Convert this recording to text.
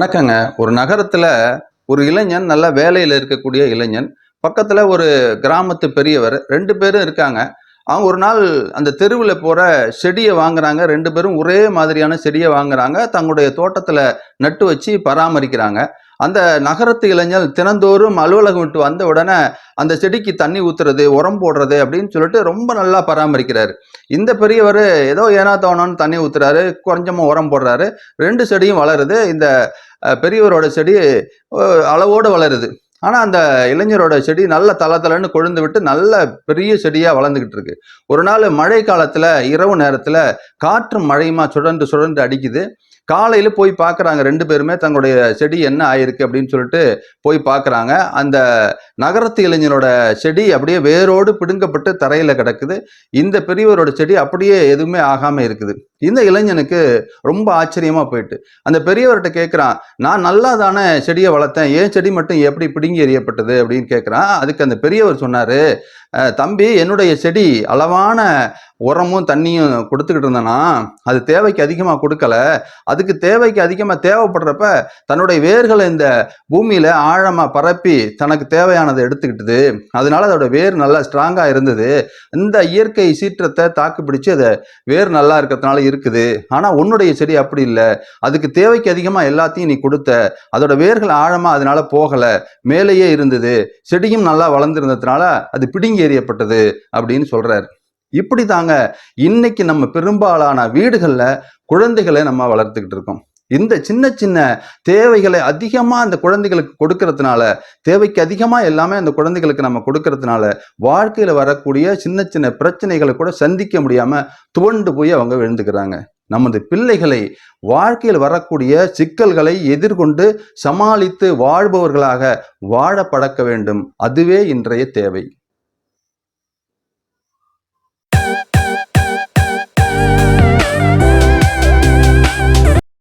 வணக்கங்க. ஒரு நகரத்துல ஒரு இளைஞன் நல்ல வேலையில இருக்கக்கூடிய இளைஞன் பக்கத்துல ஒரு கிராமத்து பெரியவர் ரெண்டு பேரும் இருக்காங்க. அவங்க ஒரு நாள் அந்த தெருவில் போற செடியை வாங்குறாங்க. ரெண்டு பேரும் ஒரே மாதிரியான செடியை வாங்குறாங்க. தங்களுடைய தோட்டத்துல நட்டு வச்சு பராமரிக்கிறாங்க. அந்த நகரத்து இளைஞர் தினந்தோறும் அலுவலகம் விட்டு வந்த உடனே அந்த செடிக்கு தண்ணி ஊத்துறது உரம் போடுறது அப்படின்னு சொல்லிட்டு ரொம்ப நல்லா பராமரிக்கிறாரு. இந்த பெரியவர் ஏதோ ஏனா தோணும்னு தண்ணி ஊத்துறாரு குறைஞ்சமா உரம் போடுறாரு. ரெண்டு செடியும் வளருது. இந்த பெரியவரோட செடி அளவோடு வளருது. ஆனால் அந்த இளைஞரோட செடி நல்ல தள தளன்னு கொழுந்து விட்டு நல்ல பெரிய செடியாக வளர்ந்துக்கிட்டு இருக்கு. ஒரு நாள் மழை காலத்தில் இரவு நேரத்தில் காற்றும் மழையுமா சுழன்று சுழன்று அடிக்குது. காலையில் போய் பார்க்குறாங்க ரெண்டு பேருமே தங்களுடைய செடி என்ன ஆயிருக்கு அப்படின்னு சொல்லிட்டு போய் பார்க்குறாங்க அந்த நகரத்து இளைஞனோட செடி அப்படியே வேரோடு பிடுங்கப்பட்டு தரையில் கிடக்குது. இந்த பெரியவரோட செடி அப்படியே எதுவுமே ஆகாமல் இருக்குது. இந்த இளைஞனுக்கு ரொம்ப ஆச்சரியமாக போயிட்டு அந்த பெரியவர்கிட்ட கேட்குறான் நான் நல்லா தானே செடியை வளர்த்தேன் ஏன் செடி மட்டும் எப்படி பிடுங்கி எறியப்பட்டது? அப்படின்னு கேட்குறான் அதுக்கு அந்த பெரியவர் சொன்னார் தம்பி என்னுடைய செடி அளவான உரமும் தண்ணியும் கொடுத்துக்கிட்டு இருந்தேன்னா அது தேவைக்கு அதிகமாக கொடுக்கல. அதுக்கு தேவைக்கு அதிகமாக தேவைப்படுறப்ப தன்னுடைய வேர்களை இந்த பூமியில் ஆழமாக பரப்பி தனக்கு தேவையானதை எடுத்துக்கிட்டது. அதனால அதோட வேர் நல்லா ஸ்ட்ராங்காக இருந்தது. இந்த இயற்கை சீற்றத்தை தாக்கு பிடிச்சி அதை வேர் நல்லா இருக்கிறதுனால இருக்குது. ஆனால் உன்னுடைய செடி அப்படி இல்லை. அதுக்கு தேவைக்கு அதிகமாக எல்லாத்தையும் நீ கொடுத்த அதோட வேர்கள் ஆழமாக அதனால போகலை. மேலேயே இருந்தது. செடியும் நல்லா வளர்ந்துருந்ததுனால அது பிடிங்கி எறியப்பட்டது அப்படின்னு சொல்றாரு. இப்படி தாங்க இன்னைக்கு நம்ம பெரும்பாலான வீடுகளில் குழந்தைகளை நம்ம வளர்த்துக்கிட்டு இருக்கோம். இந்த சின்ன சின்ன தேவைகளை அதிகமாக அந்த குழந்தைகளுக்கு கொடுக்கறதுனால தேவைக்கு அதிகமாக எல்லாமே அந்த குழந்தைகளுக்கு நம்ம கொடுக்கறதுனால வாழ்க்கையில் வரக்கூடிய சின்ன சின்ன பிரச்சனைகளை கூட சந்திக்க முடியாமல் துவண்டு போய் அவங்க விழுந்துக்கிறாங்க. நமது பிள்ளைகளை வாழ்க்கையில் வரக்கூடிய சிக்கல்களை எதிர்கொண்டு சமாளித்து வாழ்பவர்களாக வாழ பழக்க வேண்டும். அதுவே இன்றைய தேவை.